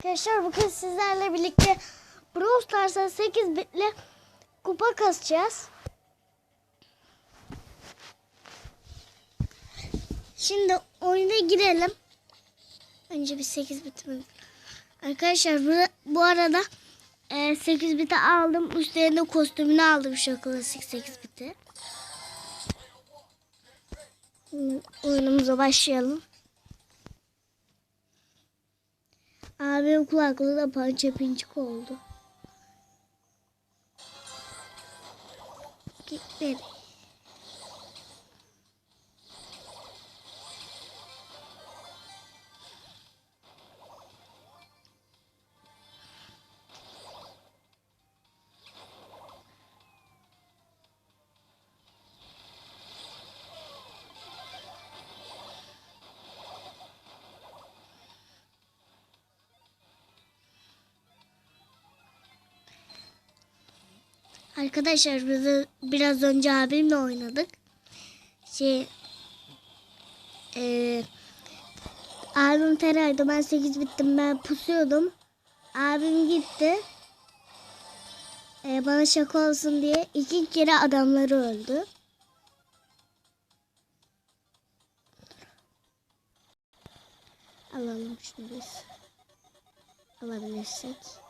Arkadaşlar bugün sizlerle birlikte Brawl Stars'a 8 bitle kupa kasacağız. Şimdi oyuna girelim. Önce bir 8 bitimiz. Arkadaşlar bu, bu arada e, 8 biti aldım. Üstlerinde kostümünü aldım şu klasik 8 biti. Oyunumuza başlayalım. Abi kulaklığı da pança pinçik oldu. Gitmedi. Arkadaşlar biz biraz önce abimle oynadık. Şey eee abim teraydı ben 8 bittim ben pusuyordum. Abim gitti. Eee, bana şaka olsun diye iki kere adamları öldü. Alalım şunu biz. Alabilirsek.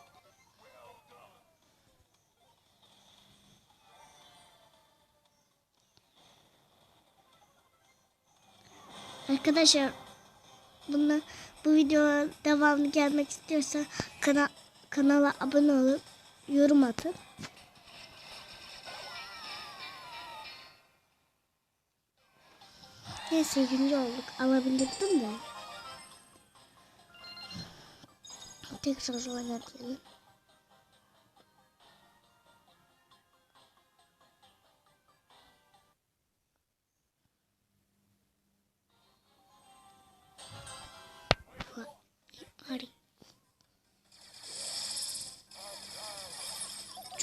Arkadaşlar bunu bu videoya devamlı gelmek istiyorsa kana, kanala abone olup yorum atın. Neyse ikinci olduk. Alabilirdim de. Tekrar oynatayım.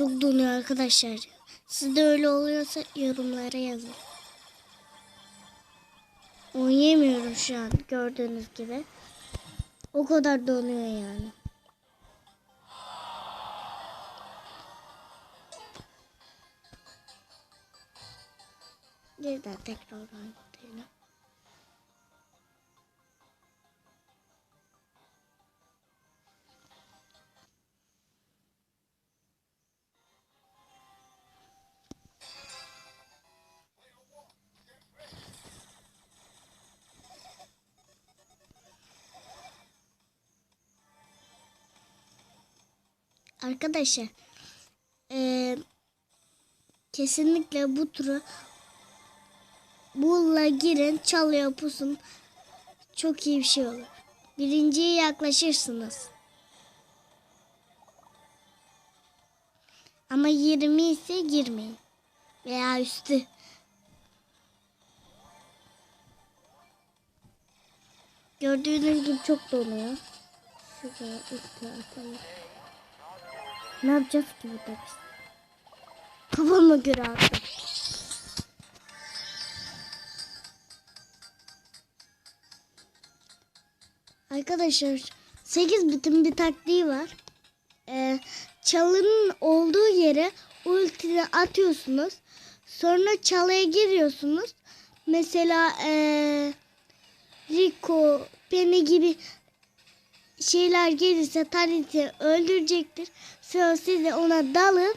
Çok donuyor arkadaşlar. Sizde öyle oluyorsa yorumlara yazın. Oynayamıyorum şu an gördüğünüz gibi. O kadar donuyor yani. Yeniden tekrar oynayalım. Arkadaşlar eee, kesinlikle bu tura bulla girin çalıyor pusun çok iyi bir şey olur. Birinciye yaklaşırsınız. Ama 20 ise girmeyin. Veya üstü. Gördüğünüz gibi çok donuyor. Şuraya üstü atalım. Ne yapacağız ki burada biz? Kafama göre attım. Arkadaşlar 8 bitim bir taktiği var. Ee, çalının olduğu yere ultini atıyorsunuz. Sonra çalıya giriyorsunuz. Mesela ee, Rico, Penny gibi şeyler gelirse Tarit'i öldürecektir. Sonra siz de ona dalın.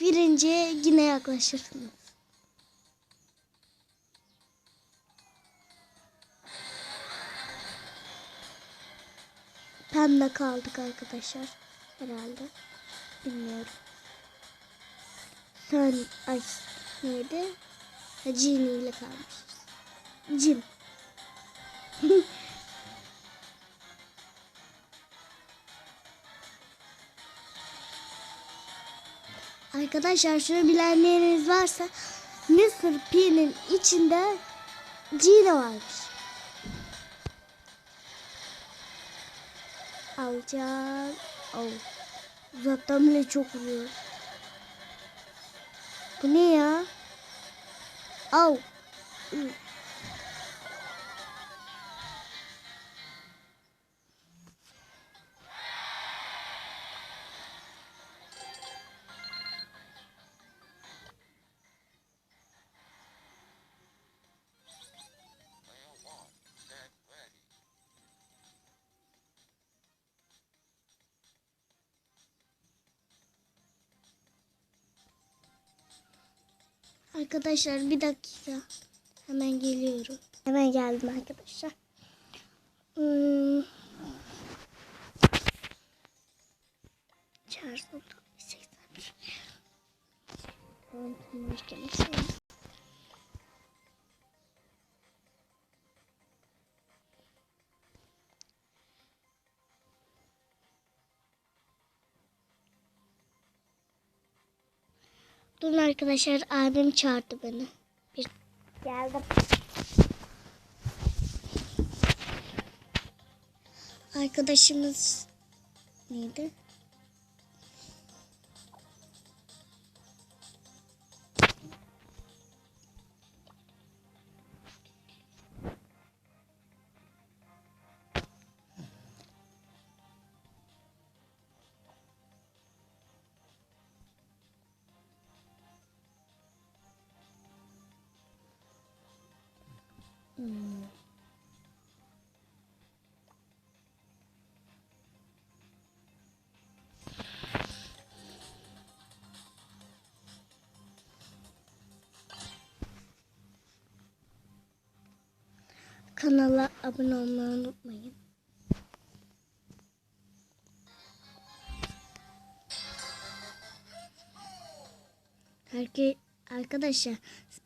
Birinciye yine yaklaşırsınız. Pembe kaldık arkadaşlar. Herhalde. Bilmiyorum. Sen ay neydi? Genie ile kalmışız. Cin. Arkadaşlar şunu bilenleriniz varsa Mr. P'nin içinde Gina varmış. Alacağım. Oh. Uzaktan bile çok vuruyor. Bu ne ya? Au. Arkadaşlar bir dakika. Hemen geliyorum. Hemen geldim arkadaşlar. Hmm. Şarj oldu. 81. Durun arkadaşlar abim çağırdı beni. Bir geldim. Arkadaşımız neydi? Kanala abone olmayı unutmayın. Herke arkadaşlar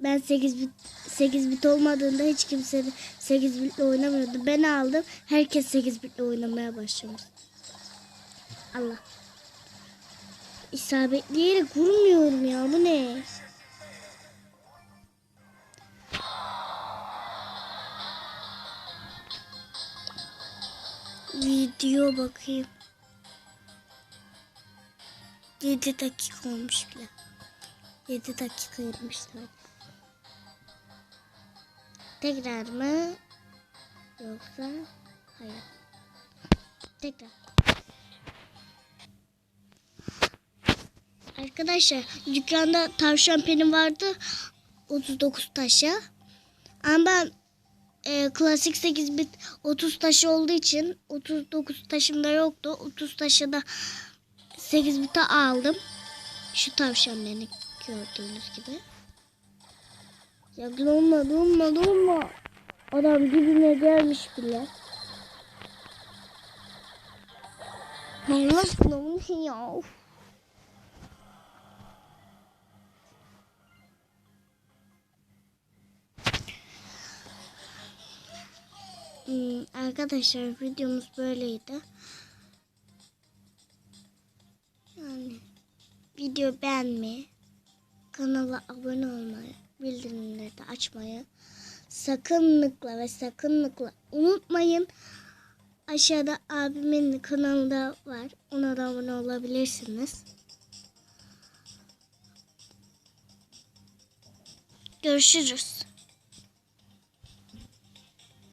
ben 8 bit 8 bit olmadığında hiç kimse 8 bitle oynamıyordu. Ben aldım. Herkes 8 bitle oynamaya başlamış. Allah. İsabetleyerek vurmuyorum ya. Bu ne? Video bakayım. 7 dakika olmuş bile. 7 dakika yapmışlar. Tekrar mı? Yoksa hayır. Tekrar. Arkadaşlar dükkanda tavşan penim vardı. 39 taşa. Ama ben e, klasik 8 bit 30 taşı olduğu için 39 taşımda yoktu. 30 taşı da 8 bite aldım. Şu tavşan beni gördüğünüz gibi. Ya donma donma donma. Adam dibine gelmiş bile. Allah aşkına ne ya? Hmm, arkadaşlar videomuz böyleydi. Yani video beğenmeyi, kanala abone olmayı, bildirimleri de açmayı sakınlıkla ve sakınlıkla unutmayın. Aşağıda abimin kanalı da var. Ona da abone olabilirsiniz. Görüşürüz.